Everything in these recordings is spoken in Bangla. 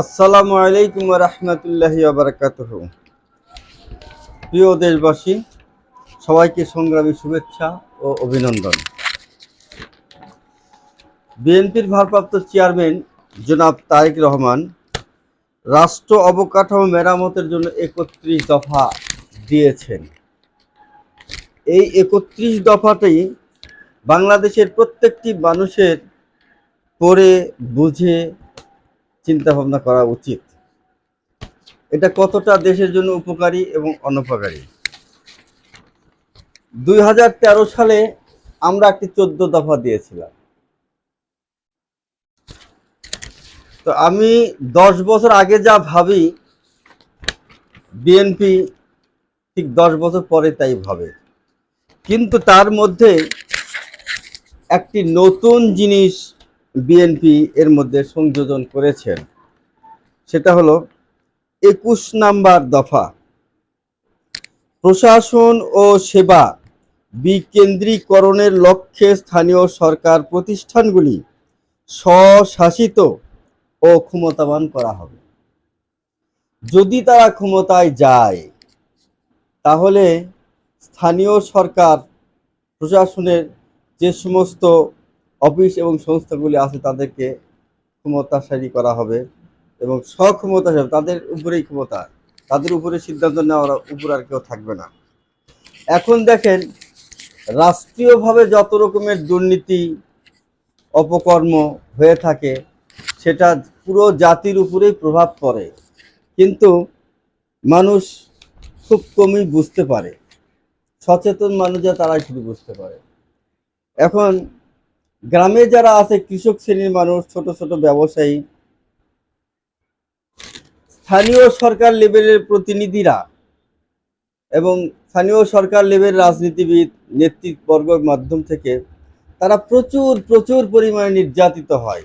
আসসালামু আলাইকুম রহমতুল্লাহি আবরকাতহ প্রিয় দেশবাসী, সবাইকে সংগ্রামী শুভেচ্ছা ও অভিনন্দন। বিএনপির ভারপ্রাপ্ত চেয়ারম্যান জনাব তারেক রহমান রাষ্ট্র অবকাঠামো মেরামতের জন্য একত্রিশ দফা দিয়েছেন। এই একত্রিশ দফাতেই বাংলাদেশের প্রত্যেকটি মানুষের পড়ে বুঝে চিন্তা ভাবনা করা উচিত। এটা কতটা দেশের জন্য উপকারী এবং অনুপকারী? দুই সালে আমরা একটি চোদ্দ দফা দিয়েছিলাম। তো আমি দশ বছর আগে যা ভাবি, বিএনপি ঠিক দশ বছর পরে তাই ভাবে। কিন্তু তার মধ্যে একটি নতুন জিনিস বিএনপি এর মধ্যে সংযোজন করেছেন। সেটা হলো একুশ নাম্বার দফা। প্রশাসন ও সেবা বিকেন্দ্রীকরণের লক্ষ্যে স্থানীয় সরকার প্রতিষ্ঠানগুলি স্বশাসিত ও ক্ষমতাবান করা হবে। যদি তারা ক্ষমতায় যায়, তাহলে স্থানীয় সরকার, প্রশাসনের যে সমস্ত অফিস এবং সংস্থাগুলি আছে তাদেরকে ক্ষমতাশালী করা হবে এবং স্বক্ষমতাশালী তাদের উপরেই ক্ষমতা। তাদের উপরে সিদ্ধান্ত নেওয়ার উপর আর কেউ থাকবে না। এখন দেখেন, রাষ্ট্রীয়ভাবে যত রকমের দুর্নীতি, অপকর্ম হয়ে থাকে, সেটা পুরো জাতির উপরেই প্রভাব পড়ে। কিন্তু মানুষ খুব কমই বুঝতে পারে। সচেতন মানুষ যা তারাই শুধু বুঝতে পারে। এখন গ্রামে যারা আছে, কৃষক শ্রেণির মানুষ, ছোট ছোট ব্যবসায়ী, স্থানীয় সরকার লেভেলের প্রতিনিধিরা এবং স্থানীয় সরকার লেভেল রাজনীতিবিদ নেতৃবর্গের মাধ্যম থেকে তারা প্রচুর প্রচুর পরিমাণে নির্যাতিত হয়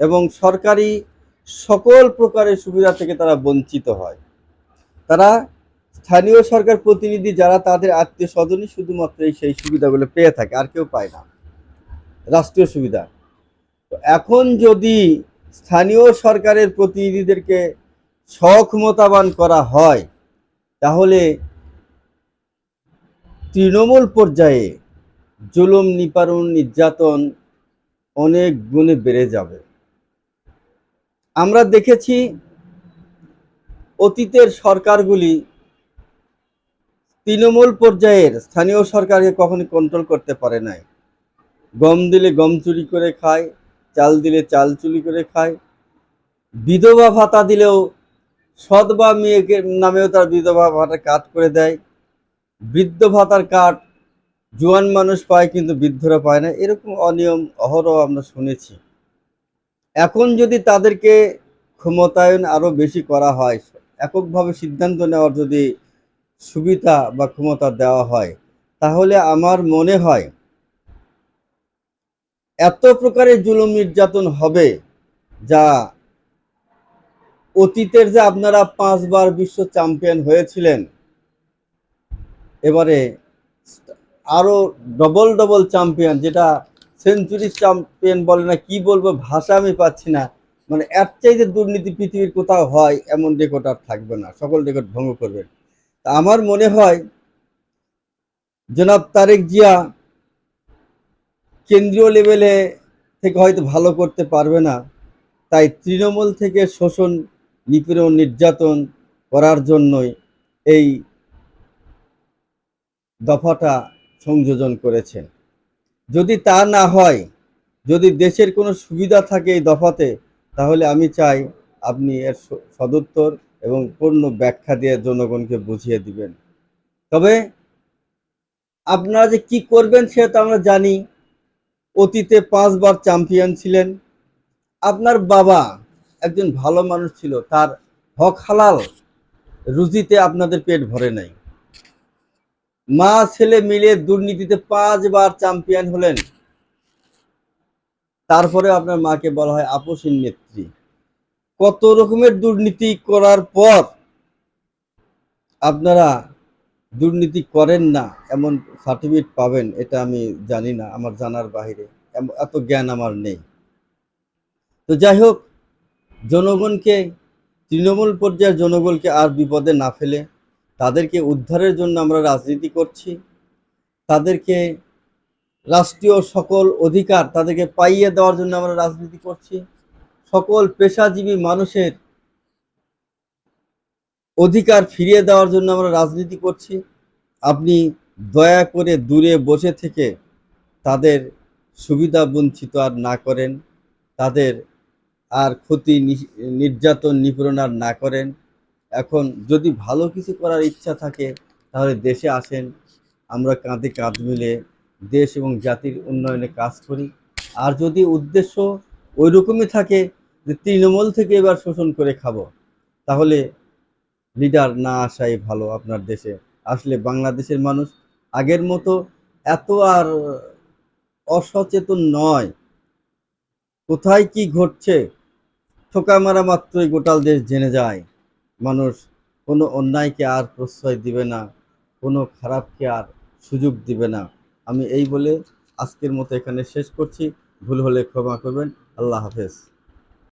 এবং সরকারি সকল প্রকারের সুবিধা থেকে তারা বঞ্চিত হয়। তারা স্থানীয় সরকার প্রতিনিধি যারা, তাদের আত্মীয় স্বজনই শুধুমাত্র এই সেই সুবিধাগুলো পেয়ে থাকে, আর কেউ পায় না। রাষ্ট্রীয় সুবিধা। এখন যদি স্থানীয় সরকারের প্রতিনিধিদেরকে সক্ষমতাবান করা হয়, তাহলে তৃণমূল পর্যায়ে জুলুম নিপারণ নির্যাতন অনেক গুণে বেড়ে যাবে। আমরা দেখেছি অতীতের সরকারগুলি তৃণমূল পর্যায়ের স্থানীয় সরকারকে কখনো কন্ট্রোল করতে পারে নাই। গম দিলে গম চুরি করে খায়, চাল দিলে চাল চুরি করে খায়। বিধবা ভাতা দিলেও সৎ বা মেয়েকে নামেও তার বিধবা ভাতা কাট করে দেয়। বৃদ্ধ ভাতার কাট জোয়ান মানুষ পায় কিন্তু বৃদ্ধরা পায় না। এরকম অনিয়ম, অহরহ আমরা শুনেছি। এখন যদি তাদেরকে ক্ষমতায়ন আরও বেশি করা হয়, এককভাবে সিদ্ধান্ত নেওয়ার যদি সুবিধা বা ক্ষমতা দেওয়া হয়, তাহলে আমার মনে হয় এত প্রকারের জুলুম নির্যাতন হবে যা অতীতের যে আপনারা পাঁচবার বিশ্ব চ্যাম্পিয়ন হয়েছিলেন, এবারে আরও ডবল ডবল চ্যাম্পিয়ন যেটা সেঞ্চুরি চ্যাম্পিয়ন বলে না, কি বলব ভাষা আমি পাচ্ছি না। মানে এর চাইতে দুর্নীতি পৃথিবীর কোথাও হয়, এমন রেকর্ড আর থাকবে না। সকল রেকর্ড ভঙ্গ করবেন। তা আমার মনে হয় জনাব তারেক জিয়া কেন্দ্রীয় লেভেলে থেকে হয়তো ভালো করতে পারবে না। তাই তৃণমূল থেকে শোষণ, নিপীড়ন, নির্যাতন করার জন্যই এই দফাটা সংযোজন করেছেন। যদি তা না হয়, যদি দেশের কোনো সুবিধা থাকে এই দফাতে, তাহলে আমি চাই আপনি এর সদুত্তর এবং পূর্ণ ব্যাখ্যা দিয়ে জনগণকে বুঝিয়ে দিবেন। তবে আপনারা যে কি করবেন সেটা আমরা জানি। অতীতে পাঁচবার চ্যাম্পিয়ন ছিলেন। আপনার বাবা একজন ভালো মানুষ ছিল, তার হক হালাল রুজিতে আপনাদের পেট ভরে নাই। মা, ছেলে মিলে দুর্নীতিতে পাঁচবার চ্যাম্পিয়ন হলেন। তারপরে আপনার মাকে বলা হয় আপসীন নেত্রী। কত রকমের দুর্নীতি করার পর আপনারা দুর্নীতি করেন না, এমন সার্টিফিকেট পাবেন, এটা আমি জানি না, আমার জানার এম- এত জ্ঞান আমার নেই। তো যাই হোক, জনগণকে, তৃণমূল পর্যায়ের জনগণকে আর বিপদে না ফেলে, তাদেরকে উদ্ধারের জন্য আমরা রাজনীতি করছি, তাদেরকে রাষ্ট্রীয় সকল অধিকার তাদেরকে পাইয়ে দেওয়ার জন্য আমরা রাজনীতি করছি। সকল পেশাজীবী মানুষের অধিকার ফিরিয়ে দেওয়ার জন্য আমরা রাজনীতি করছি। আপনি দয়া করে দূরে বসে থেকে তাদের সুবিধা বঞ্চিত আর না করেন। তাদের আর ক্ষতি নির্যাতন নিপীড়ন আর না করেন। এখন যদি ভালো কিছু করার ইচ্ছা থাকে, তাহলে দেশে আসেন। আমরা কাঁধে কাঁধ মিলে দেশ এবং জাতির উন্নয়নে কাজ করি। আর যদি উদ্দেশ্য ওই রকমই থাকে যে তৃণমূল থেকে এবার শোষণ করে খাব, তাহলে লিডার না আসাই ভালো আপনার দেশে। আসলে বাংলাদেশের মানুষ আগের মতো এত আর অসচেতন নয়। কোথায় কি ঘটছে? ঠোকা মারা মাত্রই গোটাল দেশ জেনে যায়। মানুষ কোনো অন্যায়কে আর প্রশ্রয় দিবে না, কোনো খারাপকে আর সুযোগ দিবে না। আমি এই বলে আজকের মতো এখানে শেষ করছি। ভুল হলে ক্ষমা করবেন। আল্লাহ হাফেজ।